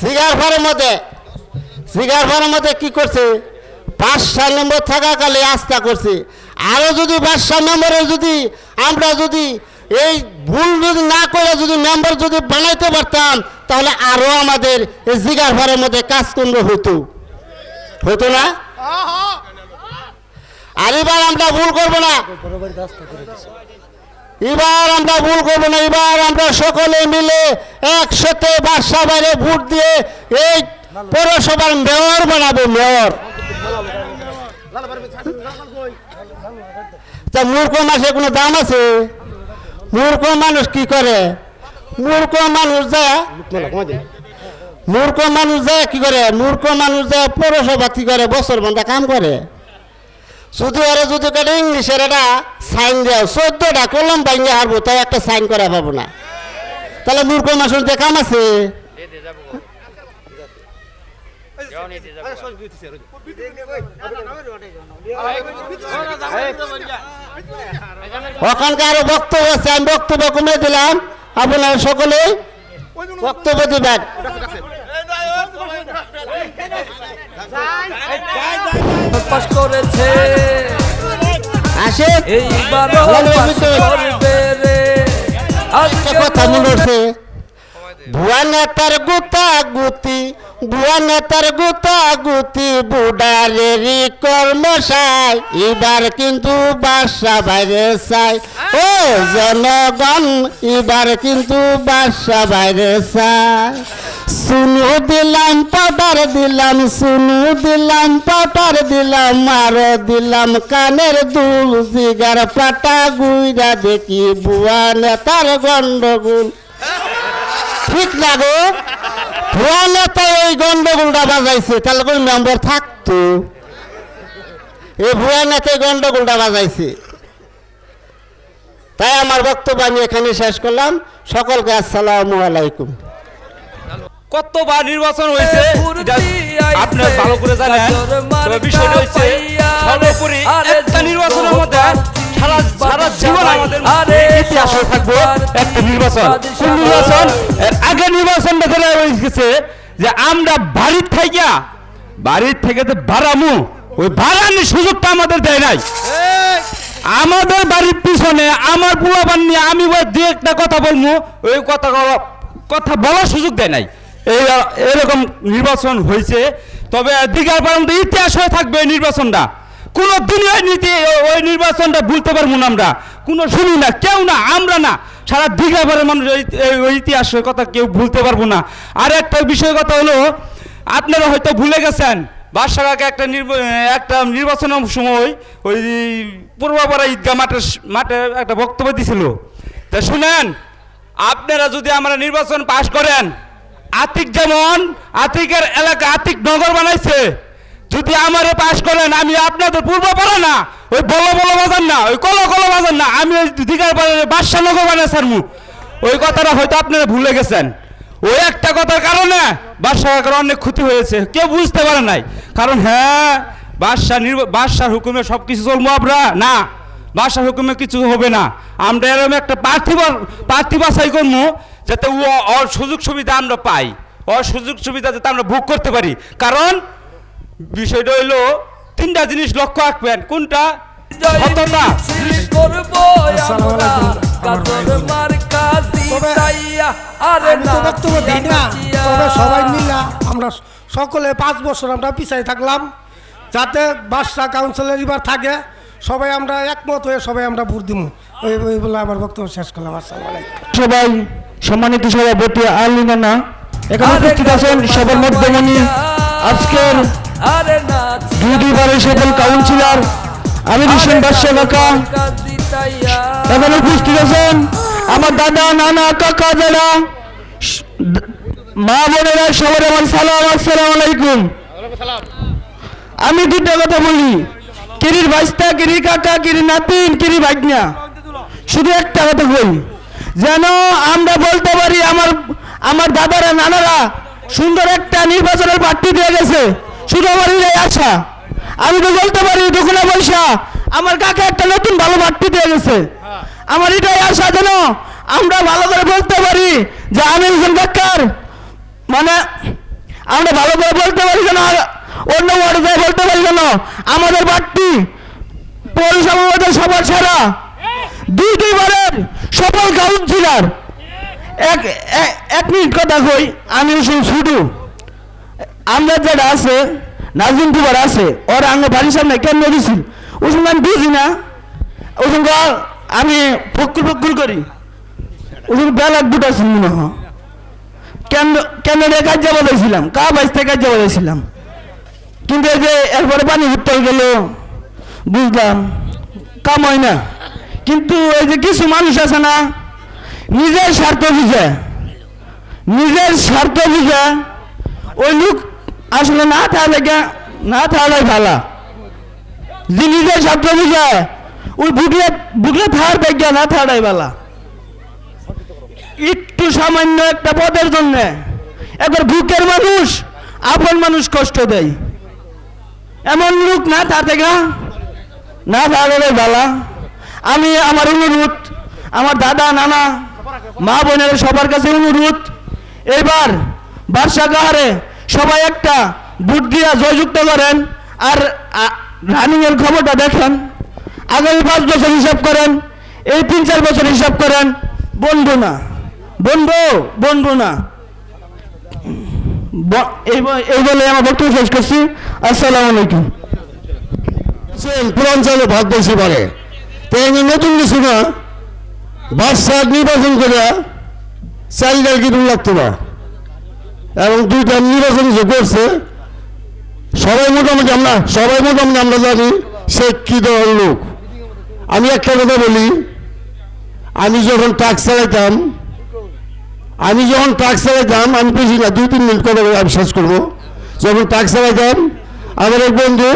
Cigar ফারের মধ্যে cigar ফারের মধ্যে কি করছে? পাঁচশো নম্বর থাকাকালে আস্থা করছে। আরও যদি পাঁচশো নম্বরে যদি আমরা যদি এই ভুল যদি না করে যদি মেম্বার যদি বানাইতে পারতাম তাহলে আরও আমাদের এই জিগার ফারের মধ্যে কাজ কাজকর্ম হতো হতো না? আর এবার আমরা ভুল করব না। এবার আমরা ভুল করব না, এবার আমরা সকলে মিলে একসাথে বাসা বাইরে ভোট দিয়ে এই পৌরসভার মেয়র বানাবো, মেয়র। তা মূর্খ মাসে কোনো দাম আছে? মূর্খ মানুষ কি করে? মূর্খ মানুষ যায় মূর্খ মানুষ যায় কি করে? মূর্খ মানুষ যায় পৌরসভা কি করে? বছর বন্ধা কাম করে। শুধু আরে যদি কেটে ইংলিশের একটা সাইন দেও, চোদ্দটা কলম ভাঙিয়ে হারবো, তাই একটা সাইন করা পাবো না। তাহলে মূর্খ মানুষের কাম আছে? ওখানকার বক্তব্য আছে, আমি বক্তব্য কমে দিলাম। আপনারা সকলে বক্তব্য দিবেন। পাস করেছে। আসে এইবারও পাস। করবে রে। আজকে কথা মনে হচ্ছে ভুয়া নেতার গুতা গুতি ভুয়া নেতার গুতা গুতি বুডারেরই কর্মশাই এবার কিন্তু বাসা বাইরে চাই। ও জনগণ এবার কিন্তু বাসা বাইরে চাই। শুনু দিলাম পাউডার দিলাম শুনু দিলাম পাউডার দিলাম আরও দিলাম, কানের দুল জিগার পাটা গুইরা দেখি বুয়া নেতার গন্ডগোল। ঠিক না গো? নেতা এই গন্ডগোলটা বাজাইছে তাহলে কোন মেম্বার থাকতো? এই ভুয়া নেতা এই গন্ডগোলটা বাজাইছে। তাই আমার বক্তব্য আমি এখানে শেষ করলাম। সকলকে আসসালামু আলাইকুম। কতবার নির্বাচন হয়েছে আপনার ভালো করে জানেন। বিষয়টা হচ্ছে সর্বোপরি একটা নির্বাচনের মধ্যে সারা সারা জীবন আমাদের ইতিহাসে থাকবে। একটা নির্বাচন। কোন নির্বাচন? আগে নির্বাচনটা ধরে গেছে যে আমরা বাড়ির থেকে বাড়ির থেকে যে ভাড়ামু ওই ভাড়ানোর সুযোগটা আমাদের দেয় নাই। আমাদের বাড়ির পিছনে আমার বুড়াবান নিয়ে আমি দু একটা কথা বলব ওই কথা কথা বলার সুযোগ দেয় নাই। এই এরকম নির্বাচন হয়েছে। তবে দীঘার পর্যন্ত ইতিহাস হয়ে থাকবে এই নির্বাচনটা। কোনো ওই নীতি ওই নির্বাচনটা ভুলতে পারব না আমরা। কোনো শুনি না, কেউ না, আমরা না। সারা দীঘা ভরের মানুষ ওই- ইতিহাসের কথা কেউ ভুলতে পারব না। আর একটা বিষয় কথা হলো, আপনারা হয়তো ভুলে গেছেন বাদশাহকে একটা একটা নির্বাচনের সময় ওই পূর্বপাড়া ঈদগাহ মাঠের মাঠে একটা বক্তব্য দিছিল। তা শুনেন, আপনারা যদি আমরা নির্বাচন পাশ করেন, আতিক যেমন আতিকের এলাকা আতিক নগর বানাইছে যদি আমারে পাশ করেন, আমি আপনাদের পূর্ব পূর্বপাড়া না, ওই বলো বলো বাজার না, ওই কলো কলো বাজার না, আমি ওই দিঘার বাদশাহ নগর বানাই সারমু ওই কথাটা হয়তো আপনারা ভুলে গেছেন। ওই একটা কথার কারণে বাদশাহের অনেক ক্ষতি হয়েছে, কেউ বুঝতে পারে নাই। কারণ হ্যাঁ বাদশাহ নির্ব- বাদশার হুকুমে সব কিছু চলবো আমরা? না। বাদশার হুকুমে কিছু হবে না। আমরা এরকম একটা প্রার্থী বা- প্রার্থী বাছাই করব যাতে ও সুযোগ সুবিধা আমরা পাই। ওর সুযোগ সুবিধা যাতে আমরা ভোগ করতে পারি। কারণ বিষয়টা হইল তিনটা জিনিস লক্ষ্য রাখবেন। কোনটা? সততা। করব আমরা কাজর মার্কা তবে আরে আমি বক্তব্য দিই না। তবে সবাই মিলা আমরা সকলে পাঁচ বছর আমরা পিছাই থাকলাম। যাতে বাদশাহ কাউন্সিলর এবার থাকে সবাই আমরা একমত হয়ে সবাই আমরা ভোট দিব ওই ওই বলে আমার বক্তব্য শেষ করলাম। আসসালামু আলাইকুম। সবাই সম্মানিত সভাপতি আলিমানা এখানে আরে উপস্থিত আছেন সবার মধ্যমণি আজকের দুই দুইবারের সকল কাউন্সিলর আমির হোসেন বাদশাহ কাকা। এখানে উপস্থিত আছেন আমার দাদা নানা কাকা যারা মা বোনেরা সবার আমার সালাম আসসালাম আলাইকুম। আমি দুটা কথা বলি। কিরির বাইস্তা কিরি কাকা কিরি নাতিন কিরি ভাগ্না শুধু একটা কথা বলি যেন আমরা বলতে পারি আমার আমার দাদারা নানারা সুন্দর একটা নির্বাচনের প্রার্থী দিয়ে গেছে। শুধু আমার এই আশা আমি তো বলতে পারি দুকুনা পয়সা। আমার কাকা একটা নতুন ভালো প্রার্থী দিয়ে গেছে? আমার এটাই আশা যেন আমরা ভালো করে বলতে পারি যে আমি একজন কাকার মানে পারছে না অন্য ওয়ার্ডে যায় বলতে পারছে না আমাদের বাড়তি পৌরসভা সবার সেরা। দুই দুইবারের সফল কাউন্সিলর। এক এক মিনিট কথা কই, আমি শুধু আমরা যেটা আছে, নাজিম কুমার আছে, ওর আঙ্গ বাড়ির সামনে কেন দিছিল? আমি বুঝি না। ওই আমি ফকুল ফকুল করি। সঙ্গে বেলা দুটা ছিল মনে হয়। কেন কেন কাজ বলেছিলাম, কা বাইসতে কাজ বলেছিলাম। কিন্তু এই যে এরপরে পানি উত্তর গেল, বুঝলাম, কাম হয় না। কিন্তু এই যে কিছু মানুষ আছে না, নিজের স্বার্থ বুঝে, নিজের স্বার্থ বুঝে, ওই লোক আসলে না থাকলে না থাকলে ভালো। যে নিজের স্বার্থ বুঝে, ওই বুকলে বুকলে থাকার দেখে না থাকাই ভালো। একটু সামান্য একটা পদের জন্য, একবার বুকের মানুষ, আপন মানুষ কষ্ট দেয়। এমন লোক না তার থেকে না থাকলে ভালো। আমি আমার অনুরোধ, আমার দাদা, নানা, মা বোনের সবার কাছে অনুরোধ, এবার বার্ষাকাহারে সবাই একটা বুট দিয়া জয়যুক্ত করেন আর রানিং এর খবরটা দেখেন। আগামী পাঁচ বছর হিসাব করেন, এই তিন চার বছর হিসাব করেন, বন্ধু না। বন্ধু বন্ধু না। এই বলে আমার বক্তব্য শেষ করছি। আসসালামু আলাইকুম। পুরাঞ্চলে ভাগ বেশি পারে তো এমনি নতুন কিছু না? বাদশাহ নির্বাচন করে চারিটার কিন্তু লাগতো না এবং দুইটা নির্বাচন যে করছে, সবাই মোটামুটি আমরা, সবাই মোটামুটি আমরা জানি সে কি ধরনের লোক। আমি একটা কথা বলি, আমি যখন ট্রাক চালাইতাম, আমি যখন ট্রাক চালাইতাম, আমি বুঝি না, দুই তিন মিনিট কথা আমি শেষ করব। যখন ট্রাক চালাইতাম, আমার এক বন্ধু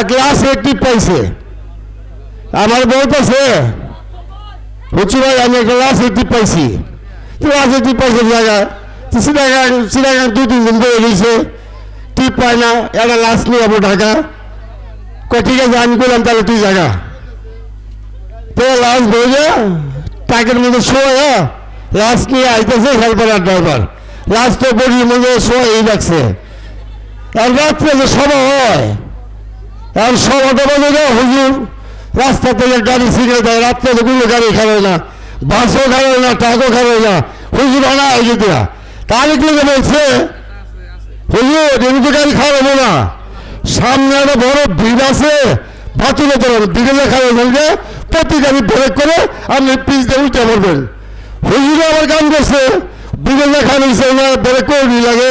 এক লাশ একটি পাইছে। আমার বলতেছে হচ্ছে ভাই, আমি একটা লাশ একটি পাইছি। লাশ একটি পাইছে জায়গা সিটাগাং সিটাগাং দুই তিন দিন ধরে গেছে টিপ পায় না, একটা লাশ নিয়ে যাব ঢাকা। কয়, ঠিক আছে, আমি করলাম, তাহলে তুই জায়গা তো লাশ বইলে টাকের মধ্যে শোয়া লাশ নিয়ে আইতেছে হেল্পার ড্রাইভার লাশ তো বডির মধ্যে শোয়াই রাখছে আর রাত্রে যে সভা হয়, আর সভাটা বলে হুজুর। রাস্তা থেকে গাড়ি ছিঁড়ে দেয়, রাত্রে কোনো গাড়ি খাবে না, বাসও খাবে না ট্রাকও খাবে না। হুজুর আনা এই যদি তাহলে কি বলছে হুজুর এমনি গাড়ি খাওয়াবো না। সামনে একটা বড় ভিড় আছে বাতুলে দেবেন বিকেলে খাবে বলবে প্রতি গাড়ি ব্রেক করে আপনি পিস দিয়ে উঠে পড়বেন। হুজুরে আবার কাম করছে বিকেলে খাবে ব্রেক করে নি লাগে।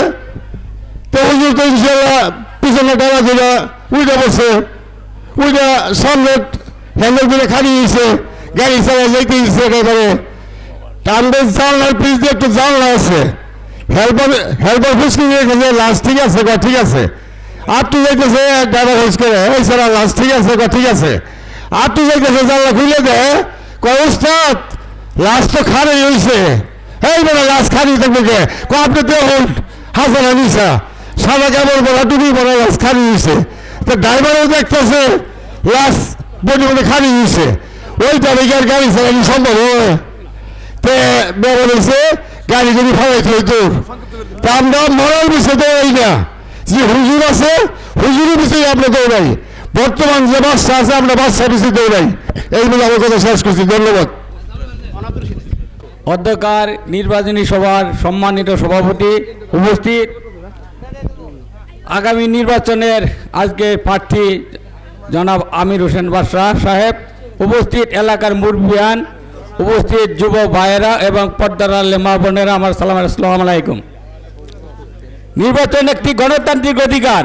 তো হুজুর তো ইনশাল্লাহ পিছনে ডালা দিলা উইটা বসে উইটা সামনে হ্যান্ডেল দিলে খালি হয়েছে গাড়ি চালা যাইতে ইচ্ছে একেবারে। টানবেন জানলার পিস দিয়ে একটু জানলা আছে। হেল্পার হেল্পার ফুসকি নিয়ে গেছে, লাশ ঠিক আছে গা ঠিক আছে। আর তুই যাইতেছে, ড্রাইভার হুস করে, এই স্যার লাশ ঠিক আছে গা ঠিক আছে। আর তুই যাইতেছে, জানলা খুলে দে কয় উস্তাদ লাশ তো খারে হয়েছে এই বেলা লাশ খারি থাকবে কে? কো আপনি তো হাজার আনিসা সাদা কাপড় পরা, টুপি পরা, লাশ খারি হয়েছে তো ড্রাইভারও দেখতেছে, লাশ বডি বডি খারি হয়েছে ওই তারিখের গাড়ি চালানো সম্ভব হয় তে বেড়ে বলছে গাড়ি যদি ফালাই তুই তা। আমরা মরার বিষয় দৌড়াই না। যে হুজুর আছে, হুজুরের বিষয়ে আমরা দৌড়াই বর্তমান যে বাচ্চা আছে, আমরা বাচ্চা বিষয়ে দৌড়াই এই বলে আমার কথা শেষ করছি। ধন্যবাদ। অধ্যকার নির্বাচনী সভার সম্মানিত সভাপতি উপস্থিত। আগামী নির্বাচনের আজকে প্রার্থী জনাব আমির হোসেন বাদশাহ সাহেব। উপস্থিত এলাকার মুরব্বিয়ান উপস্থিত যুব ভাইয়েরা এবং পর্দার লেমা বোনেরা, আমার সালাম, আসসালামু আলাইকুম। নির্বাচন একটি গণতান্ত্রিক অধিকার।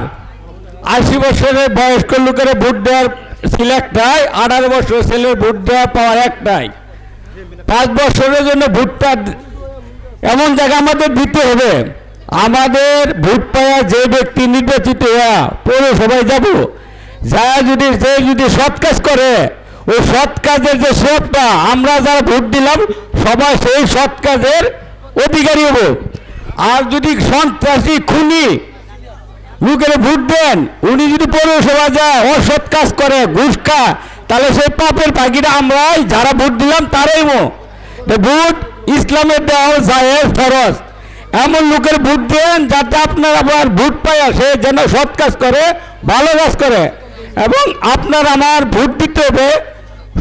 আশি বছরের বয়স্ক লোকের ভোট দেওয়ার সিলেক্টাই আঠারো বছর ছেলের ভোট দেওয়া পাওয়ার একটাই। পাঁচ বছরের জন্য ভোটটা এমন জায়গা আমাদের দিতে হবে। আমাদের ভোট পাওয়া যে ব্যক্তি নির্বাচিত হওয়া পৌরসভায় যাব, যা যদি সে যদি সৎ কাজ করে ওই সৎ কাজের যে সবটা আমরা যারা ভোট দিলাম, সবাই সেই সৎ কাজের অধিকারী হব। আর যদি সন্ত্রাসী, খুনি লোকের ভোট দেন, উনি যদি পৌরসভা যায়, অসৎ কাজ করে, ঘুষ খায়, তাহলে সেই পাপের পাখিটা আমরাই, যারা ভোট দিলাম, তারাই মো ভোট ইসলামের দেওয়া যায় ফরজ। এমন লোকের ভোট দেন, যাতে আপনার আবার ভোট পায় সে যেন সৎ কাজ করে, ভালো কাজ করে। এবং আপনার আমার ভোট দিতে হবে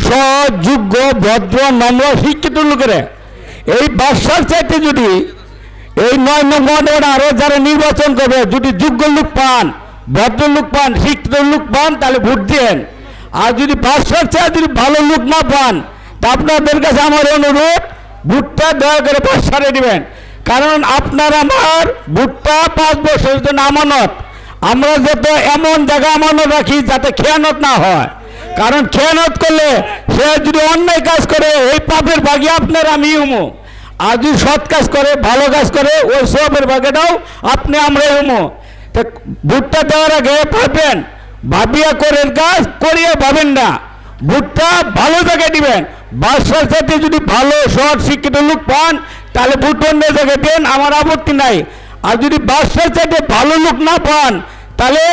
সৎ যোগ্য ভদ্র, নম্র, শিক্ষিত লোকেরা। এই বাদশার চাইতে যদি এই নয় নম্বর আরও যারা নির্বাচন করবে, যদি যোগ্য লোক পান, ভদ্র লোক পান, শিক্ষিত লোক পান, তাহলে ভোট দেন আর যদি বাদশার চাই যদি ভালো লোক না পান, তা আপনাদের কাছে আমার অনুরোধ, ভোটটা দয়া করে বাদশারে দিবেন। কারণ আপনার আমার ভোটটা পাঁচ বছরের জন্য আমানত। আমরা যত এমন জায়গা আমানত রাখি যাতে খেয়ানত না হয়। কারণ খেয়ানত করলে সে যদি অন্যায় কাজ করে, এই পাপের ভাগে আপনার আমি উমো। আর যদি সৎ কাজ করে, ভালো কাজ করে, ওই সবের ভাগেটাও আপনি আমরা তো ভোটটা দেওয়ার আগে ভাববেন ভাবিয়া করেন কাজ, করিয়া ভাবেন না। ভোটটা ভালো জায়গায় দিবেন। বাদশার সাথে যদি ভালো, সৎ, শিক্ষিত লোক পান, তাহলে ভোট অন্য জায়গায় দেন, আমার আপত্তি নাই। আর যদি বাদশার সাথে ভালো লোক না পান, তাহলে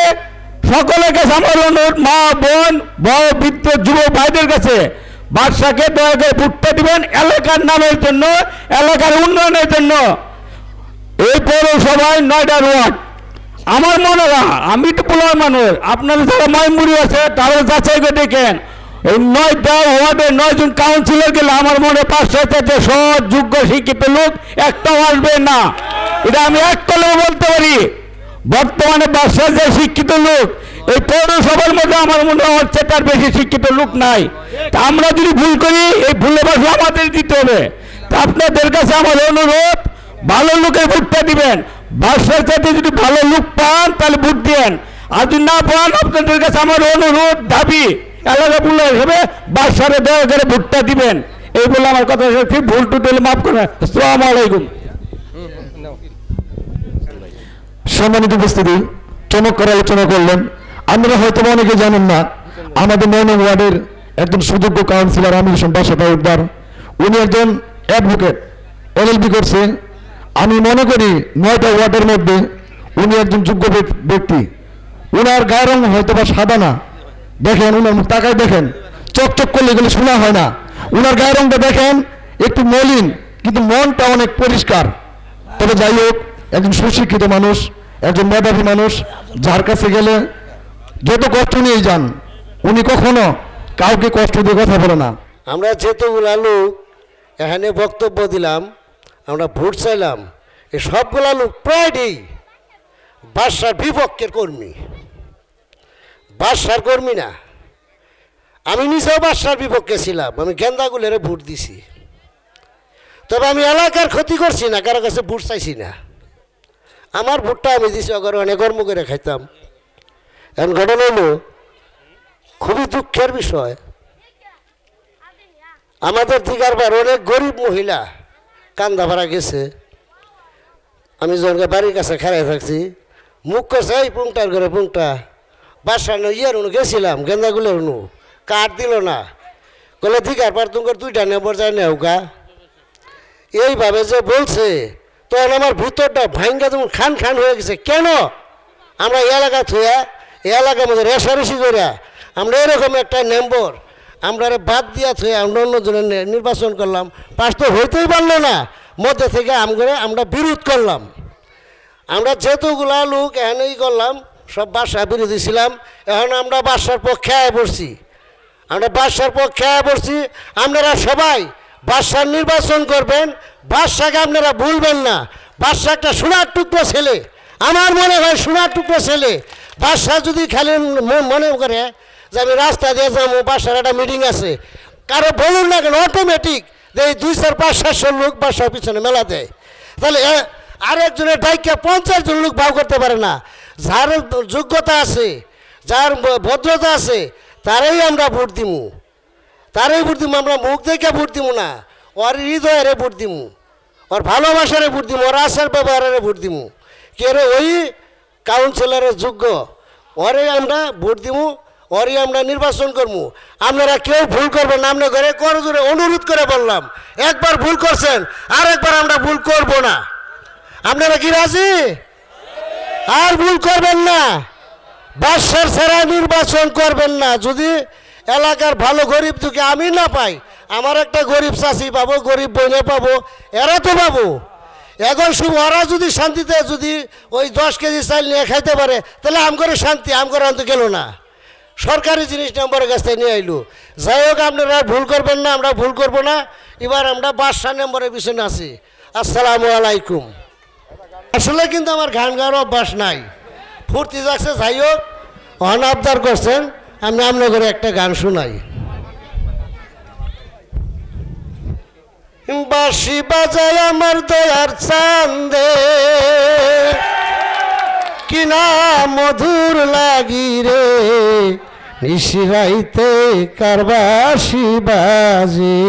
সকলের কাছে আমার অনুরোধ মা, বোন, বড় বৃদ্ধ, যুব ভাইদের কাছে বাদশাকে দয়া করে ভোটটা দিবেন এলাকার নামের জন্য, এলাকার উন্নয়নের জন্য। এই পৌরসভায় নয়টা ওয়ার্ড। আমার মনে হয় আমি তো পোলার মানুষ, আপনারা যারা ময়মুড়ি আছে, তারা যাচাই করে দেখেন। এই নয়টা ওয়ার্ডে নয়জন কাউন্সিলর গেলে আমার মনে পাঁচশো থেকে সৎ, যোগ্য, শিক্ষিত লোক একটাও আসবে না। এটা আমি এক কলেও বলতে পারি। বর্তমানে বাসার যে শিক্ষিত লোক এই পৌরসভার মধ্যে আমার মনে হচ্ছে তার বেশি, শিক্ষিত লোক নাই। তা আমরা যদি ভুল করি, এই ভুলে বাসা আমাদের দিতে হবে। তা আপনাদের কাছে আমার অনুরোধ, ভালো লোকের ভোটটা দিবেন। বাসার সাথে যদি ভালো লোক পান, তাহলে ভোট দিয়েন। আর যদি না পান, আপনাদের কাছে আমার অনুরোধ, দাবি, এলাকা পুলো হিসেবে বাসারে দয়া করে ভোটটা দিবেন। এই বলে আমার কথা করছি। ভুল টুটেলে মাফ করবেন আসসালামু আলাইকুম। সম্মানিত উপস্থিতি চমক করে আলোচনা করলেন? আপনারা হয়তো অনেকে জানেন না, আমাদের নয় নং ওয়ার্ডের একজন সুযোগ্য কাউন্সিলর আমির হোসেন তালুকদার উনি একজন অ্যাডভোকেট এলএলবি করছে। আমি মনে করি নয়টা ওয়ার্ডের মধ্যে উনি একজন যোগ্য ব্যক- ব্যক্তি। উনার গায়ের রং হয়তো বা সাদা না। দেখেন, উনার মুখ তাকায় দেখেন। চকচক করলে এগুলো শোনা হয় না। উনার গায়ের রংটা দেখেন, একটু মলিন, কিন্তু মনটা অনেক পরিষ্কার। তবে যাই হোক, একজন সুশিক্ষিত মানুষ, একজন মেধাবী মানুষ, যার কাছে গেলে যত কষ্ট নিয়ে যান, উনি কখনো কাউকে কষ্ট দিয়ে কথা বলে না। আমরা যেতগুলা লোক এখানে বক্তব্য দিলাম, আমরা ভোট চাইলাম এই সবগুলা লোক প্রায়ই বাদশার বিপক্ষের কর্মী। বাদশার কর্মী না। আমি নিজেও বাদশার বিপক্ষে ছিলাম, আমি গেন্দাগুলের ভোট দিছি। তবে আমি এলাকার ক্ষতি করছি না, কারও কাছে ভোট চাইছি না। আমার ভোটটা আমি দিছি, অগর অনেক কর্ম করে খাইতাম। এখন ঘটনা হলো, খুবই দুঃখের বিষয়। আমাদের দিকারবার অনেক গরিব মহিলা কান্দা ভাড়া গেছে। আমি যখন বাড়ির কাছে খাড়াই থাকছি। মুখ করছে, এই পুংটার ঘরে পুংটা। বাসা ইয়ের উনু গেছিলাম, গেন্দাগুলোর উনু কাঠ দিল না। কলে দিকার পার তুঙ্কর দুইটা নেবর যায় নেওকা এইভাবে যে বলছে, তখন আমার ভিতরটা ভাঙ্গা যেমন খান খান হয়ে গেছে। কেন? আমরা এলাকা থুয়া এলাকার মধ্যে রেশারেশি করিয়া আমরা এরকম একটা নম্বর আমরা বাদ দিয়া থুয়া আমরা অন্যজনের নির্বাচন করলাম। পাশ তো হইতেই পারল না। মধ্যে থেকে আমগরে আমরা বিরোধ করলাম। আমরা যেতগুলা লোক এখানেই করলাম, সব বাসা বিরোধী ছিলাম। এখন আমরা বাসার পক্ষে আয় পড়ছি। আমরা বাদশার পক্ষে পড়ছি। আপনারা সবাই বাদশার নির্বাচন করবেন। বাদশাকে আপনারা ভুলবেন না। বাদশা একটা সোনার টুকরো ছেলে। আমার মনে হয় সোনার টুকরো ছেলে। বাদশাহ যদি খালি মনে করে যে আমি রাস্তা দিয়ে যাব বাসার একটা মিটিং আছে, কারও বলুন না কেন অটোমেটিক যে এই দুই চার পাঁচ সাতশো লোক বাসার পিছনে মেলা দেয়। তাহলে আরেকজনের ডাইকে পঞ্চাশ জন লোক ভাও করতে পারে না। যার যোগ্যতা আছে, যার ভদ্রতা আছে, তারাই আমরা ভোট দিমু। তারাই ভোট দিমু, আমরা মুখ দেখে ভোট দিমু না। ওর হৃদয়ের ভোট দিমু, ওর ভালোবাসারে ভোট দিমু, ওর আচার ব্যবহারের ভোট দিমু। কে ওই কাউন্সিলরের যোগ্য। ওরে আমরা ভোট দিমু ওরই আমরা নির্বাচন করব আপনারা কেউ ভুল করবেন না, আপনার ঘরে করজোরে অনুরোধ করে বললাম। একবার ভুল করছেন আর একবার আমরা ভুল করব না। আপনারা কি রাজি? আর ভুল করবেন না। বাদশার ছাড়া নির্বাচন করবেন না। যদি এলাকার ভালো গরিব দুঃখে আমি না পাই, আমার একটা গরিব চাষি পাবো, গরিব বইনে পাবো, এরা তো পাবো। এখন শুভ ওরা যদি শান্তিতে যদি ওই দশ কেজি চাল নিয়ে খাইতে পারে, তাহলে আম করে শান্তি আম করে আনতে গেল না। সরকারি জিনিস নম্বরের কাছ থেকে নিয়ে আইলো। যাই হোক, আপনারা ভুল করবেন না, আমরা ভুল করব না। এবার আমরা বাদশাহ নম্বরের পিছনে আছি। আসসালামু আলাইকুম। আসলে কিন্তু আমার গান গাওয়ার অভ্যাস নাই। ফুর্তি যাচ্ছে, যাই হোক অন আবদার করছেন। আমি আপনার করে একটা গান শোনাই। বাঁশি বাজায় আমার দয়ার চান্দে। কিনা মধুর লাগি রে নিশিরাইতে কারবাসি বাজে।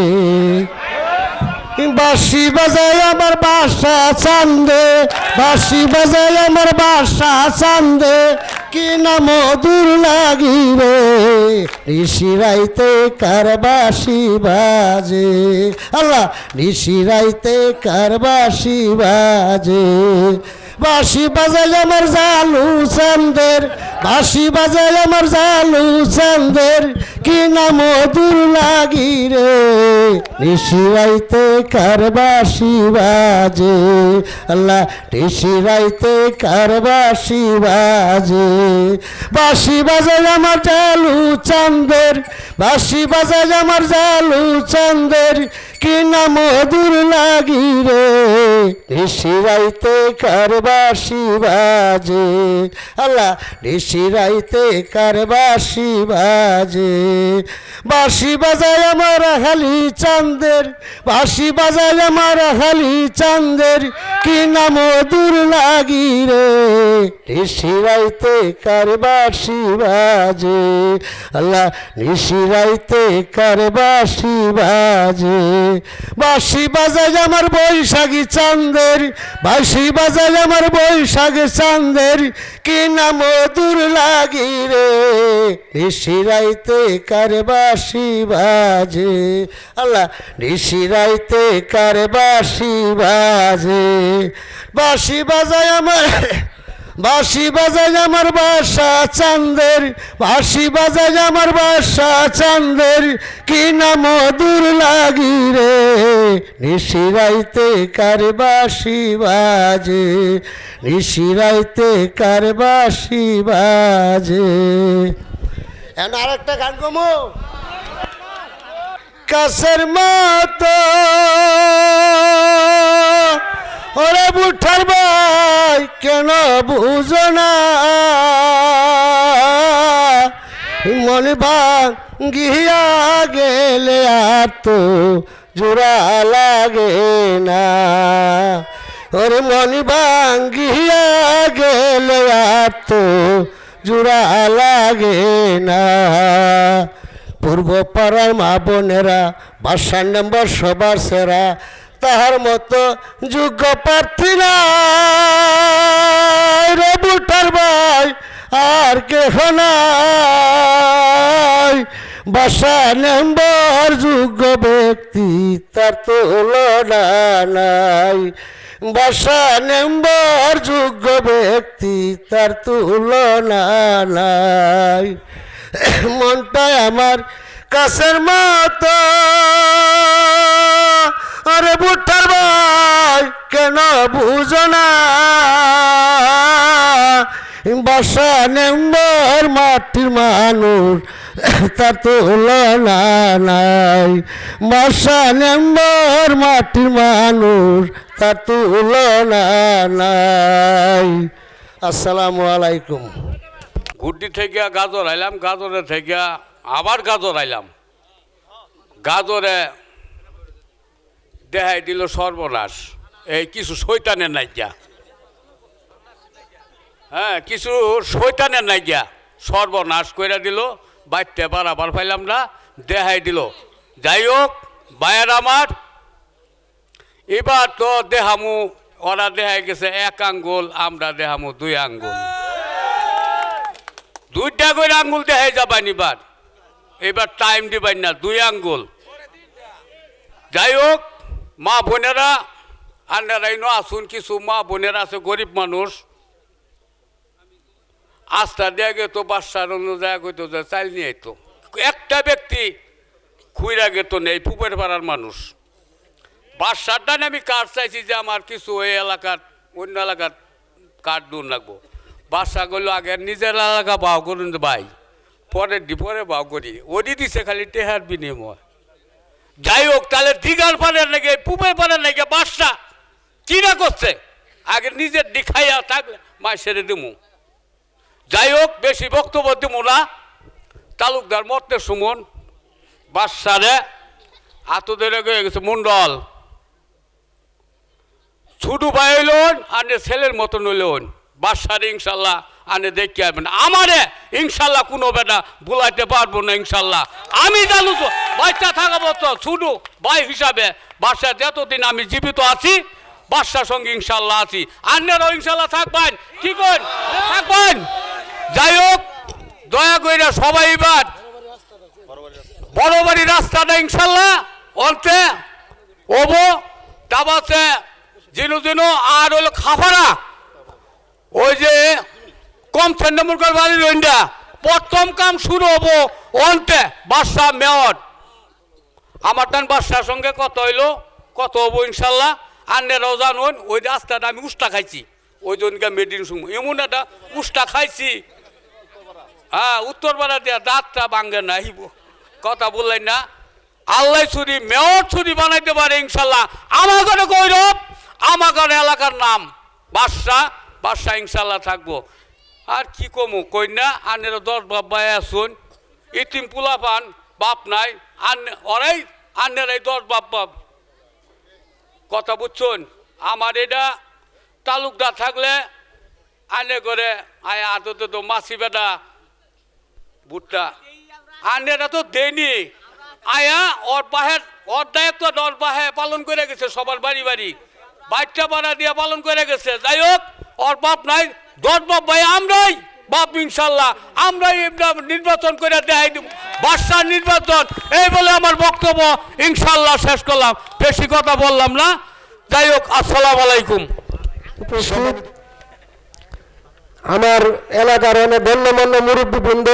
বাঁশি বাজায় আমার বাসা চান্দে, বাঁশি বাজায় আমার বাসা চান্দে। কি না মধুর লাগিবে। ঋষি ঋষিরাইতে কারবাসি বাজে। আল্লাহ ঋষিরাইতে কারবাসি বাজে। বাঁশি বাজায় আমার জালু চান্দের, বাঁশি বাজায় আমার জালু চান্দের, কি না মধুর লাগি রে? নিশিরাইতে কারবাসি বাজে? আল্লাহ নিশিরাইতে কারবাসি বাজে? বাঁশি বাজায় আমার জালু চান্দের, বাঁশি বাজায় আমার জালু চান্দের কি মধুর লাগি রে? নিশিরাইতে কারবাসি বাজে। আল্লাহ, নিশিরাইতে কারবাসি বাজে। বাঁশি বাজায় আমার হালি চান্দের বাঁশি বাজায় আমার হালি চান্দের কি না মধুর লাগি রে? নিশিরাইতে কারবাসি বাজে। আল্লাহ, নিশিরাইতে কারবাসি বাজে। বাঁশি বাজায় আমার বৈশাখী চান্দের বাঁশি বাজায় আমার বৈশাখী চান্দের কি না মধুর লাগি রে? নিশিরাইতে কারবাসি বাজে? আল্লাহ নিশিরাইতে কারবাসি বাজে? বাঁশি বাজায় আমার বাঁশি বাজায় আমার বাসা চান্দের বাঁশি বাজায় আমার বাসা চান্দের কি না মধুর লাগি রে? নিশিরাইতে কার বাসি বাজে? নিশিরাইতে কার বাসি বাজে? এখন আর একটা গান কমো কাছের মতো ওরে বুঠার ভাই, কেন বুঝো না? মনে গিয়া গেলে আর তো জোড়া লাগে না। ওরে মনে ভাঙ্গিয়া গেলে আর তো জোড়া লাগে না। পূর্ব পাড়ার মা বোনেরা, বাসার নম্বর সবার সেরা। তাহার মতো যোগ্য প্রার্থী রে বুটার ভাই, আর কেহ নাই। বাসা নম্বর যোগ্য ব্যক্তি, তার তুলনা নাই। বাসা নম্বর যোগ্য ব্যক্তি, তার তুলনা নাই। মনটাই আমার কাছের মতো। আরে বুঠার ভাই, কেন বুঝো না? বাসা নেম্বর, মাটির মানুষ, তার তুলনা নাই। বাসা নেম্বর, মাটির মানুষ, তার তুলনা নাই। আসসালামু আলাইকুম। গুড্ডি থেকে গাজর আইলাম, গাজরে থেকে আবার গাজর আইলাম। গাজরে দেখাই দিল সর্বনাশ। এই কিছু শৈতানের নাইজা হ্যাঁ কিছু শৈতানের নাইজা সর্বনাশ করে দিল বাইতে বারাবার পাইলাম না দেখাই দিল। যাই হোক বায়ের আমার, এবার তো দেহামু, ওরা দেখাই গেছে এক আঙ্গুল, আমরা দেহামু দুই আঙ্গুল। দুইটা করে আঙ্গুল দেখাই যাবান এবার। এবার টাইম দিবেন না, দুই আঙ্গুল। যাই হোক মা বোনেরা আন্ডারাই ন আসুন, কিছু মা বোনেরা আছে, গরিব মানুষ। আস্থা দেয়া গেতো বাচ্চার অনুযায়ী কইতো যে নিয়ে আইতো। একটা ব্যক্তি খুইরা গেতো নেই পুপের পাড়ার মানুষ। বাসার ডানে আমি কার্ড চাইছি যে আমার কিছু এই এলাকার, অন্য এলাকার কার্ড দূর লাগবো বাসা করল আগে নিজের এলাকা বাও করুন ভাই পরে দি পরে বাও করি। ওডি দিছে খালি টেহার বিনিময়। যাই হোক তাহলে দিঘার পাড়ের নাকি পুবের পাড়ের নাকি বাসা কিনা করছে? আগে নিজের দিখাইয়া থাকলে মাই সেরে দিমু। যাই হোক বেশি বক্তব্য দিমু না। তালুকদার মর্তে সুমন বাসারে আত ধরে গিয়ে গেছে মন্ডল ছুটু ভাই হইলন আর ছেলের মতন হইলন বাসার ইনশাল্লাহ। আনে দেখতে আসবেন আমারে ইনশাল্লাহ কোনো বেটা বুলাইতে পারব না ইনশাল্লাহ। আমি জানো তো, বাচ্চা থাকাবো তো ছুটু ভাই হিসাবে বাসায় যতদিন আমি জীবিত আছি বাসার সঙ্গে ইনশাল্লাহ আছি। আন্যেরও ইনশাল্লাহ থাকবেন। কি করেন? থাকবেন। যাই হোক, দয়া করে সবাই এবার বড় বাড়ি রাস্তাটা ইনশাল্লাহ অন্তে ওবো, তাবাতে জিনু জিনু, আর হলো খাফারা। ওই যে কম নম্বর বাড়ি রইন্ডা প্রথম কাম শুরু হব অন্তে, বাদশাহ, মেয়র। আমার টান বাদশার সঙ্গে কত হইল কত হব ইনশাল্লাহ। আন্নেরাও জানুন ওই রাস্তাটা আমি উষ্টা খাইছি। ওই জনকে মেডিন শুনব। এমন একটা উষ্টা খাইছি। হ্যাঁ উত্তরপাড়া দিয়া দাঁতটা ভাঙ্গে না হিব কথা বললেন না। আল্লাহ ছুরি, মেয়র ছুরি বানাইতে পারে ইনশাল্লাহ। আমার ঘরে গৌরব, আমার এলাকার নাম। বাদশাহ বাদশাহ ইনশাল্লাহ থাকব। আর কি কমু না আনের দশ বাপ ভাই আসুন ইতিম পুলা পান বাপ নাই আন ওরাই আনের এই দশ বাপ বাপ। কথা বুঝছুন? আমার এটা তালুকদার থাকলে আনে করে, আয় আদতে তো মাসি বেটা, ভুট্টা। আনেরা তো দেনি। আয়া, ওর বাহের, ওর দায়িত্ব ওর বাহে পালন করে গেছে, সবার বাড়ি বাড়ি। বাচ্চা পাড়া দিয়ে পালন করে গেছে। যাই হোক ওর বাপ নাই, দশ বাপ ভাই, আমরাই। বাপ ইনশাল্লাহ, আমরাই নির্বাচন করে দেয় বাদশাহ নির্বাচন, এই বলে আমার বক্তব্য ইনশাল্লাহ শেষ করলাম। বেশি কথা বললাম না। যাই হোক, আসসালামু আলাইকুম। আমার এলাকার অনেক গণ্যমান্য মুরব্বী বৃন্দ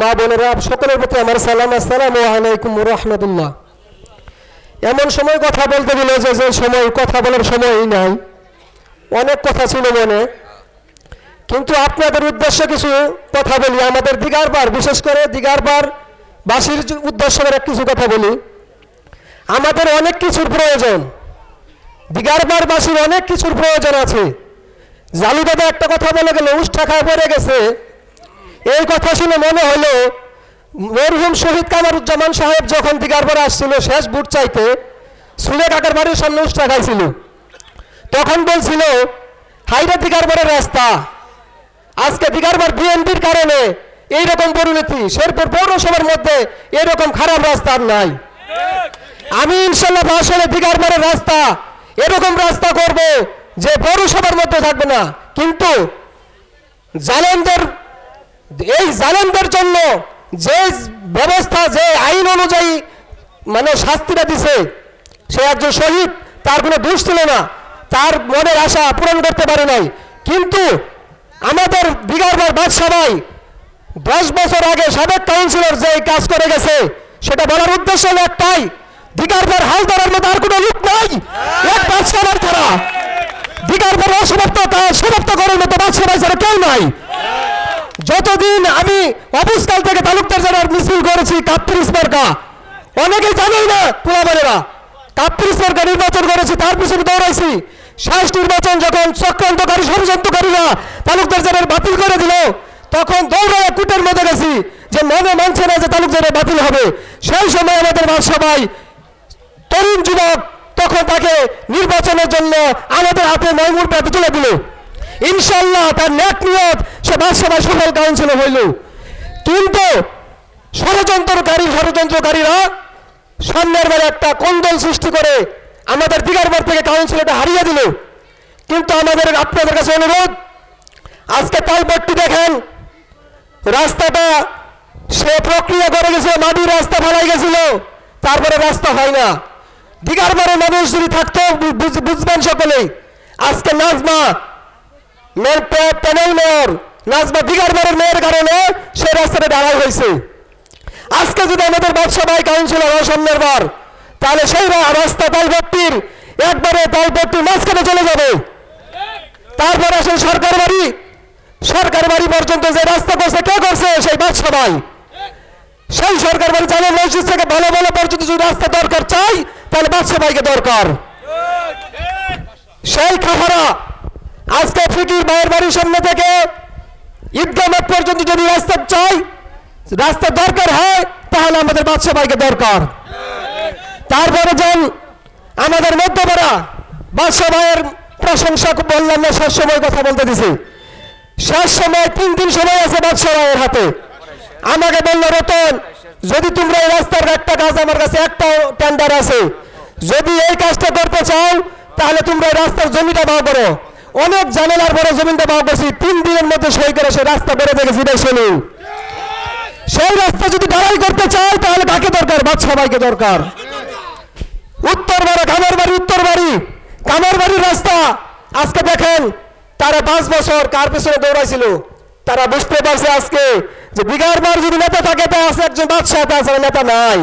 মা বোনেরা, সকলের প্রতি আমার সালাম, আসসালাম আলাইকুম রহমতুল্লাহ এমন সময় কথা বলতে গেলে যে সময় কথা বলার সময়ই নাই। অনেক কথা ছিল মনে। কিন্তু আপনাদের উদ্দেশ্যে কিছু কথা বলি। আমাদের দিগারবার বিশেষ করে দিগারবার বাসীর উদ্দেশ্য করে কিছু কথা বলি। আমাদের অনেক কিছুর প্রয়োজন। দিগারবার বাসীর অনেক কিছুর প্রয়োজন আছে। জালু দাদা একটা কথা বলে গেল উষ্ঠা খায় পড়ে গেছে। এই কথা শুনে মনে হলো, মরহুম শহীদ কামারুজ্জামান সাহেব যখন দিগারবার আসছিল শেষ বুট চাইতে সুলে কাকার বাড়ির সামনে উষ্ঠা খাইছিল। তখন বলছিল, হাইরা দিগারবারের রাস্তা। আজকে দিগারবার বিএনপির কারণে এইরকম পরিণতি। শেরপুর পৌরসভার মধ্যে এরকম খারাপ রাস্তা নাই। আমি ইনশাল্লাহ আসলে দিগারবারের রাস্তা, এরকম রাস্তা করব যে পৌরসভার মধ্যে থাকবে না। কিন্তু জালেমদের, এই জালেমদের জন্য যে ব্যবস্থা, যে আইন অনুযায়ী মানে শাস্তিটা দিছে, সে একজন শহীদ, তার কোনো দোষ ছিল না। তার মনের আশা পূরণ করতে পারে নাই। কিন্তু আমাদের বিগারবার বাদশাবাই দশ বছর আগে সাবেক কাউন্সিলর যে কাজ করে গেছে, সেটা বলার উদ্দেশ্য হলো একটাই দিগারবার হাল ধরার মতো আর কোনো লোক নাই। এক বাদশাবার ছাড়া দিগারবার অসমাপ্ত কাজ সমাপ্ত করার মতো বাদশাবাই ছাড়া কেউ নাই। যতদিন আমি অবস্কাল থেকে তালুকদার জেলার মিছিল করেছি কাপ্তিরিস মার্কা, অনেকেই জানেই না পোলাবারেরা কাপ্তিরিস মার্কা নির্বাচন করেছি, তার পিছনে দৌড়াইছি। শেষ নির্বাচন যখন চক্রান্তকারী, ষড়যন্ত্রকারীরা তালুকদার বাতিল করে দিল, তখন দৌড়ায় কুটের মধ্যে গেছি যে মনে মানছে না যে তালুকদারের বাতিল হবে। সেই সময় আমাদের সবাই তরুণ যুবক তখন তাকে নির্বাচনের জন্য আমাদের হাতে ময়মুর প্রার্থী তুলে দিল। ইনশাল্লাহ তার নেক নিয়ত সে বাদশাবাই সফল কাউন্সিলর হইল। কিন্তু ষড়যন্ত্রকারী, ষড়যন্ত্রকারীরা সামনের বেলা একটা কন্দল সৃষ্টি করে আমাদের দিগারবার থেকে কাউন্সিলরটা হারিয়ে দিল। কিন্তু আমাদের আপনাদের কাছে অনুরোধ, আজকে তালপট্টি দেখেন, রাস্তাটা সে প্রক্রিয়া করে গেছিল মাটির রাস্তা ফেলাই গেছিল, তারপরে রাস্তা হয় না। দিগারবারের মানুষ যদি থাকতো বুঝবেন সকলেই, আজকে Nazma mayor panel mayor, Nazma দিগারবারের মেয়ের কারণে সে রাস্তাটা দাঁড়াই হয়েছে আজকে যদি আমাদের বাদশাবাই কাউন্সিলর হয় সামনের বার তাহলে সেই রাস্তা তালপট্টির একবারে তালপট্টির মাঝখানে চলে যাবে। তারপরে আসেন সরকার বাড়ি। সরকার বাড়ি পর্যন্ত যে রাস্তা করছে, কে করছে? সেই বাদশা ভাই সেই সরকার বাড়ি জানে মসজিদ থেকে ভালো ভালো পর্যন্ত যদি রাস্তা দরকার চাই, তাহলে বাদশা ভাইকে দরকার। সেই খাফারা আজকে ফিকির মায়ের বাড়ির সামনে থেকে ঈদগাহ মাঠ পর্যন্ত যদি রাস্তা চাই, রাস্তা দরকার হয়, তাহলে আমাদের বাদশা ভাইকে দরকার। তারপরে যান আমাদের মধ্যপাড়া বাদশা ভাইয়ের প্রশংসা বললাম না, শেষ সময় কথা বলতে দিছি। শেষ সময় তিন দিন সময় আছে বাদশা ভাইয়ের হাতে। আমাকে বলল, রতন, যদি তোমরা এই রাস্তার একটা কাজ আমার কাছে একটা টেন্ডার আছে, যদি এই কাজটা করতে চাও, তাহলে তোমরা রাস্তার জমিটা বাও করো। অনেক জানালার পরে জমিটা বাও করছি, তিন দিনের মধ্যে সই করে সে রাস্তা বেড়ে দেখেছি ভাই শুনুন সেই রাস্তা যদি দাঁড়াই করতে চাই তাহলে কাকে দরকার? বাদশা ভাইকে দরকার। উত্তর বাড়ি, কামার বাড়ি, উত্তর বাড়ি। কামার বাড়ির রাস্তা। আজকে দেখেন, তারা পাঁচ বছর কার পেছনে দৌড়াইছিল? তারা বুঝতে পারছে আজকে যে বিঘার বার যদি নেতা থাকে, তা আছে একজন বাদশাহ তাছাড়া নেতা নাই।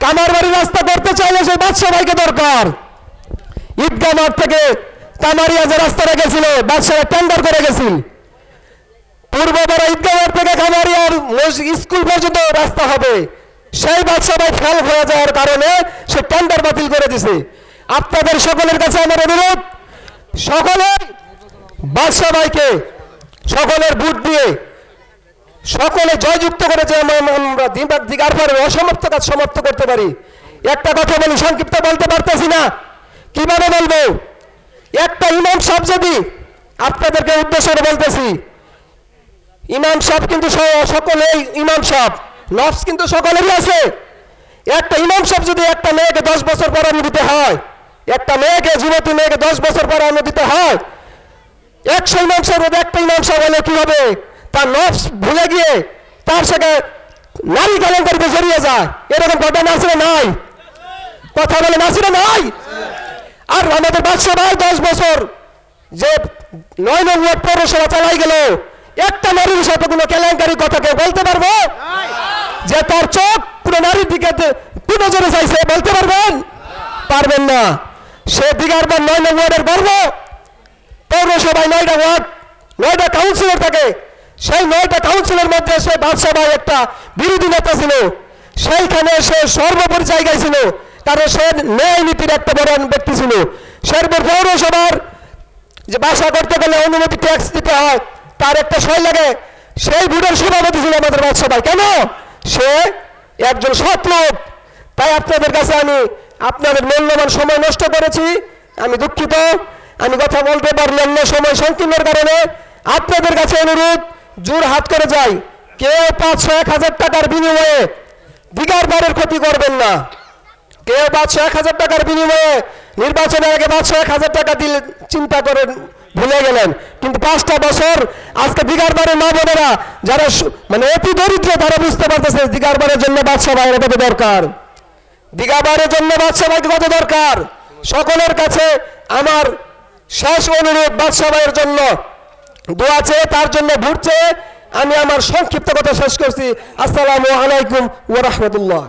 কামার বাড়ির রাস্তা করতে চাইলে সেই বাদশাহ ভাইকে দরকার। ঈদগাহ মাঠ থেকে কামারিয়া যে রাস্তাটা গেছিল বাদশাহ টেন্ডার করে গেছিল। পূর্বপাড়া ঈদগাহ মাঠ থেকে কামারিয়ার স্কুল পর্যন্ত রাস্তা হবে। সেই বাদশাহ ভাই ফেল হয়ে যাওয়ার কারণে সে টেন্ডার বাতিল করে দিছে। আপনাদের সকলের কাছে আমার অনুরোধ সকলে বাদশাহ ভাইকে সকলের ভোট দিয়ে সকলে জয়যুক্ত করে যে আমরা- দিনরাত দিগার পরে অসমাপ্ত কাজ সমাপ্ত করতে পারি। একটা কথা বলি, সংক্ষিপ্ত বলতে পারতেছি না। কীভাবে বলব? একটা ইমাম সাহেব যদি আপনাদেরকে উদ্দেশ্য বলতেছি, ইমাম সাহেব কিন্তু সকলেই ইমাম সাহেব। নফস কিন্তু সকলেরই আছে। একটা ইমাম সাহেব যদি একটা মেয়েকে দশ বছর পর আমি দিতে হয়, একটা মেয়েকে, যুবতী মেয়েকে দশ বছর পর আমি দিতে হয়, একশো ইমাম সাহেব একটা ইমাম সাহেব হলে কি হবে? তার নফস ভুলে গিয়ে তার সাথে নারী কেলেঙ্কারিতে জড়িয়ে যায়। এরকম ঘটনা নাসিরে নাই। কথা বলে নাসিরে নাই। আর আমাদের বাদশাহ ভাই দশ বছর যে নয় নং ওয়ার্ড পৌরসভা চালাই গেল, একটা নারীর সাথে কোনো কেলেঙ্কারি কথা কেউ বলতে পারব? যে তার চোখ পুরো নারীর দিকে নজরে চাইছে, বলতে পারবেন? পারবেন না। সে দিগার বা নয় নং ওয়ার্ডের গর্ব পৌরসভায় নয়টা ওয়ার্ড, নয়টা কাউন্সিলর থাকে। সেই নয়টা কাউন্সিলের মধ্যে সে বাদশাহ একটা বিরোধী নেতা ছিল। সেইখানে সে সর্বোপরি জায়গায় ছিল। কারণ সে ন্যায় নীতির একটা বড় ব্যক্তি ছিল। শেরপুর পৌরসভার যে বাসা করতে গেলে অনুমতি ট্যাক্স দিতে হয়, তার একটা সই লাগে। সেই বুড়ের সভাপতি ছিল আমাদের বাদশাহ কেন? সে একজন সৎ লোক। তাই আপনাদের কাছে আমি আপনাদের মূল্যবান সময় নষ্ট করেছি। আমি দুঃখিত। আমি কথা বলতে পারলাম না সময় সংকীর্ণের কারণে। আপনাদের কাছে অনুরোধ, জোর হাত করে যাই। কেউ পাঁচশো এক হাজার টাকার বিনিময়ে দিগার বারের ক্ষতি করবেন না। কেউ পাঁচশো এক হাজার টাকার বিনিময়ে নির্বাচনের আগে পাঁচশো এক হাজার টাকা দিলে চিন্তা করেন ভুলে গেলেন। কিন্তু পাঁচটা বছর আজকে দিগারবারের মা বোনেরা যারা মানে অতি দরিদ্র, তারা বুঝতে পারতেছে দিগারবারের জন্য বাদশা ভাইয়ের কত দরকার। দিগাবারের জন্য বাদশা ভাইকে কত দরকার। সকলের কাছে আমার শেষ অনুরোধ বাদশা ভাইয়ের জন্য। দোয়া চেয়ে তার জন্য ভোট চেয়ে আমি আমার সংক্ষিপ্ত কথা শেষ করছি। আসসালামু আলাইকুম ওয়া রাহমাতুল্লাহ।